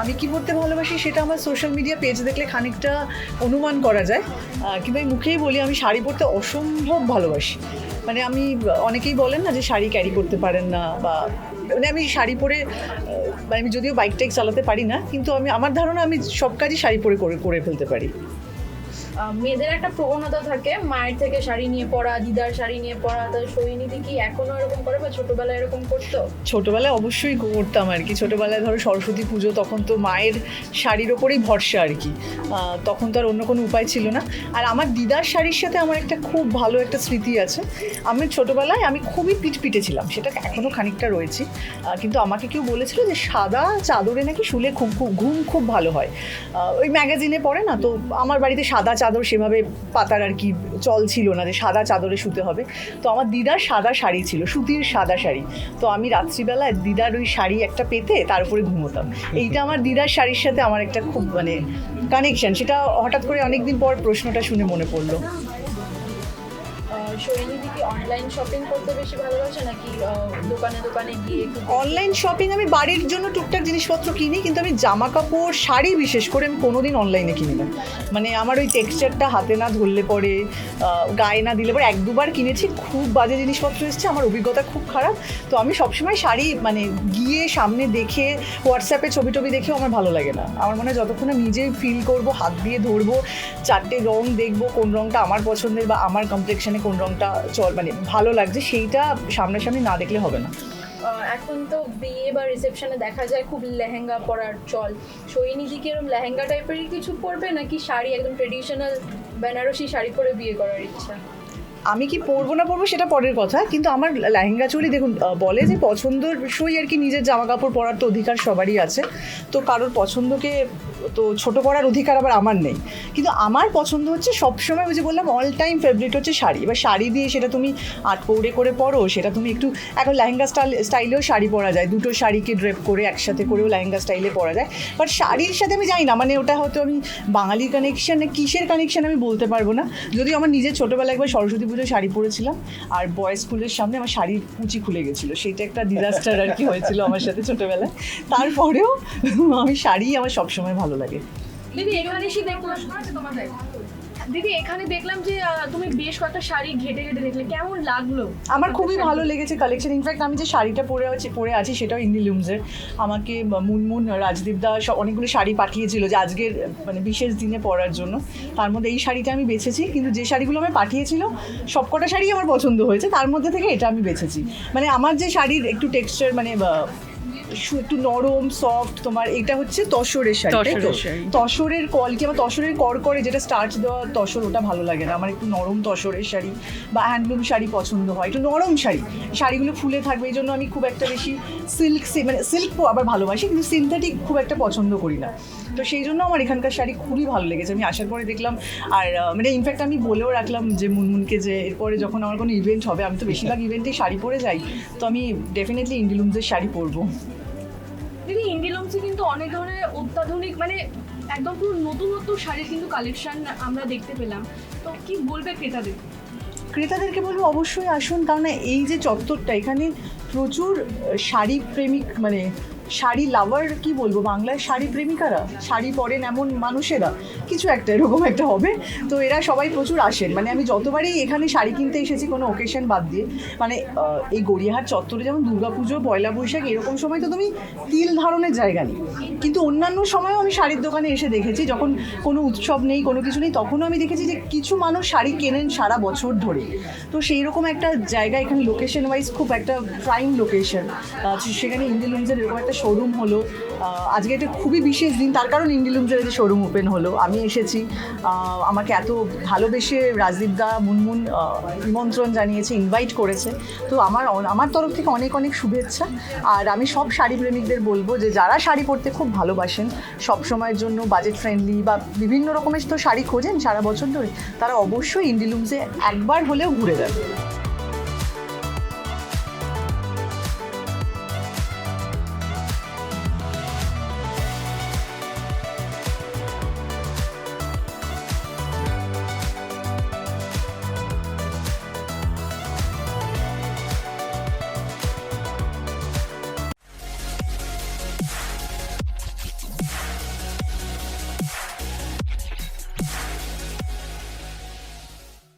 আমি কি পড়তে ভালোবাসি সেটা আমার সোশ্যাল মিডিয়া পেজ দেখলে খানিকটা অনুমান করা যায়। কিন্তু আমি মুখেই বলি, আমি শাড়ি পরতে অসম্ভব ভালোবাসি। মানে আমি অনেকেই বলেন না যে শাড়ি ক্যারি করতে পারেন না বা মানে আমি শাড়ি পরে আমি যদিও বাইক টাইক চালাতে পারি না, কিন্তু আমি, আমার ধারণা আমি সব কাজই শাড়ি পরে করে করে ফেলতে পারি। মেয়েদের একটা প্রবণতা থাকে। মায়ের থেকে শাড়ি নিয়ে পড়া, দিদার শাড়ি নিয়ে পড়া, তো সৈনিধি কি এখনও এরকম করে বা ছোটবেলায় এরকম করতো? ছোটোবেলায় অবশ্যই করতাম আর কি। ছোটোবেলায় ধরো সরস্বতী পুজো, তখন তো মায়ের শাড়ির ওপরেই ভরসা আর কি। তখন তো আর অন্য কোনো উপায় ছিল না। আর আমার দিদার শাড়ির সাথে আমার একটা খুব ভালো একটা স্মৃতি আছে। আমি ছোটোবেলায় আমি খুবই পিটপিটে ছিলাম সেটা এখনও খানিকটা রয়েছে। কিন্তু আমাকে কেউ বলেছিল যে সাদা চাদরে নাকি শুলে খুব খুব ঘুম খুব ভালো হয়। ওই ম্যাগাজিনে পড়ে না, তো আমার বাড়িতে সাদা চাদর সেভাবে পাতার আর কি চল ছিল না যে সাদা চাদরে শুতে হবে। তো আমার দিদার সাদা শাড়ি ছিল, সুতির সাদা শাড়ি। তো আমি রাত্রিবেলা দিদার ওই শাড়ি একটা পেতে তার উপরে ঘুমোতাম। এইটা আমার দিদার শাড়ির সাথে আমার একটা খুব মানে কানেকশন সেটা হঠাৎ করে অনেকদিন পর প্রশ্নটা শুনে মনে পড়ল। অনলাইন শপিং আমি বাড়ির জন্য টুকটাক জিনিসপত্র কিনি, কিন্তু আমি জামা কাপড় শাড়ি বিশেষ করে আমি কোনোদিন অনলাইনে কিনি না। মানে আমার ওই টেক্সচারটা হাতে না ধরলে পরে গায়ে না দিলে পরে এক দুবার কিনেছি, খুব বাজে জিনিসপত্র এসেছে, আমার অভিজ্ঞতা খুব খারাপ। তো আমি সবসময় শাড়ি মানে গিয়ে সামনে দেখে হোয়াটসঅ্যাপে ছবি টবি দেখেও আমার ভালো লাগে না। আমার মনে হয় যতক্ষণ নিজে ফিল করব, হাত দিয়ে ধরবো, চারটে রং দেখব, কোন রংটা আমার পছন্দের বা আমার কমপ্লেকশনে কোন রংটা চল মানে ভালো লাগছে সেইটা সামনাসামনি না দেখলে হবে না। এখন তো বিয়ে বা রিসেপশনে দেখা যায় খুব লেহেঙ্গা পরার চল। সৈনিধি কি এরকম লেহেঙ্গা টাইপেরই কিছু পরবে নাকি শাড়ি একদম ট্রেডিশনাল বেনারসি শাড়ি পরে বিয়ে করার ইচ্ছা? আমি কি পরবো না পরবো সেটা পরের কথা কিন্তু আমার লেহেঙ্গা চুড়ি দেখুন বলে যে পছন্দর সই আর কি নিজের জামা কাপড় পরার তো অধিকার সবারই আছে। তো কারোর পছন্দকে তো ছোট করার অধিকার আবার আমার নেই। কিন্তু আমার পছন্দ হচ্ছে সবসময় ওই যে বললাম অল টাইম ফেভারিট হচ্ছে শাড়ি। এবার শাড়ি দিয়ে সেটা তুমি আট পৌড়ে করে পরো, সেটা তুমি একটু, এখন লেহেঙ্গা স্টাইল স্টাইলেও শাড়ি পরা যায়। দুটো শাড়িকে ড্রেপ করে একসাথে করেও লেহেঙ্গা স্টাইলে পরা যায়। বাট শাড়ির সাথে আমি জানি না মানে ওটা হয়তো আমি বাঙালি কানেকশন কিসের কানেকশন আমি বলতে পারব না। যদিও আমার নিজের ছোটোবেলায় একবার সরস্বতী পুজোয় শাড়ি পরেছিলাম, আর বয়েজ স্কুলের সামনে আমার শাড়ির কুচি খুলে গেছিল। সেটা একটা ডিজাস্টার আর কি হয়েছিল আমার সাথে ছোটোবেলায়। তারপরেও আমি শাড়ি আমার সবসময় ভালো লাগে। দিদি এখানে এসে দেখলাম দিদি এখানে দেখলাম যে তুমি বেশ কয়েকটা শাড়ি ঘেটে ঘেটে দেখলে। কেমন লাগল? আমার খুবই ভালো লেগেছে কালেকশন ইনফ্যাক্ট আমি যে শাড়িটা পরে আছি পরে আছি সেটাও ইন্ডি লুমসের আমাকে মুনমুন রাজদীপ দা অনেকগুলো শাড়ি পাঠিয়েছিল যে আজকের মানে বিশেষ দিনে পরার জন্য। তার মধ্যে এই শাড়িটা আমি বেছেছি কিন্তু যে শাড়িগুলো আমি পাঠিয়েছিল সবকটা শাড়ি আমার পছন্দ হয়েছে। তার মধ্যে থেকে এটা আমি বেছেছি। মানে আমার যে শাড়ির একটু টেক্সচার মানে একটু নরম সফট তোমার এটা হচ্ছে তসরের শাড়ি তাই তো? তসরের শাড়ি। তসরের কলকি আমার তসরের কর করে যেটা স্টার্চ দেওয়া তসর ওটা ভালো লাগে না আমার একটু নরম তসরের শাড়ি বা হ্যান্ডলুম শাড়ি পছন্দ হয় একটু নরম শাড়ি শাড়িগুলো ফুলে থাকবে এই জন্য আমি খুব একটা বেশি সিল্ক মানে সিল্ক আবার ভালোবাসি কিন্তু সিনথেটিক খুব একটা পছন্দ করি না তো সেই জন্য আমার এখানকার শাড়ি খুবই ভালো লেগেছে। আমি আসার পরে দেখলাম আর মানে ইনফ্যাক্ট আমি বলেও রাখলাম যে মুনমুনকে যে এরপরে যখন আমার কোনো ইভেন্ট হবে আমি তো বেশিরভাগ ইভেন্টেই শাড়ি পরে যাই তো আমি ডেফিনেটলি ইন্ডিলুমসের শাড়ি পরবো। দিদি ইন্ডিলমসে কিন্তু অনেক ধরনের অত্যাধুনিক মানে একদম পুরো নতুনত্ব শাড়ির কিন্তু কালেকশন আমরা দেখতে পেলাম। তো কি বলবে ক্রেতাদের? ক্রেতাদেরকে বলব অবশ্যই আসুন কারণ এই যে চত্বরটা এখানে প্রচুর শাড়ি প্রেমিক মানে শাড়ি লাভার কি বলব বাংলায় শাড়ি প্রেমিকারা? শাড়ি পরেন এমন মানুষেরা? কিছু একটা, এরকম একটা হবে। তো এরা সবাই প্রচুর আসেন। মানে আমি যতবারই এখানে শাড়ি কিনতে এসেছি কোনো ওকেশন বাদ দিয়ে মানে এই গড়িয়াহাট চত্বরে যেমন দুর্গাপুজো, পয়লা বৈশাখ, এরকম সময় তো তুমি তিল ধারণের জায়গা নেই। কিন্তু অন্যান্য সময়ও আমি শাড়ির দোকানে এসে দেখেছি, যখন কোনো উৎসব নেই, কোনো কিছু নেই, তখনও আমি দেখেছি যে কিছু মানুষ শাড়ি কেনেন সারা বছর ধরে। তো সেই রকম একটা জায়গা এখানে লোকেশন ওয়াইজ খুব একটা প্রাইম লোকেশন সেখানে ইন্ডিলুমসের এরকম একটা শোরুম হলো। আজকে এটা খুবই বিশেষ দিন, তার কারণ ইন্ডিলুমসের যে শোরুম ওপেন হলো। আমি এসেছি। আমাকে এত ভালোবেসে রাজদীপ দা, মুনমুন নিমন্ত্রণ জানিয়েছে ইনভাইট করেছে। তো আমার আমার তরফ থেকে অনেক অনেক শুভেচ্ছা। আর আমি সব শাড়ি প্রেমিকদের বলব যে, যারা শাড়ি পরতে খুব ভালোবাসেন, সব সময়ের জন্য বাজেট ফ্রেন্ডলি বা বিভিন্ন রকমের তো শাড়ি খোঁজেন সারা বছর ধরে, তারা অবশ্যই ইন্ডিলুমসে একবার হলেও ঘুরে যাবে।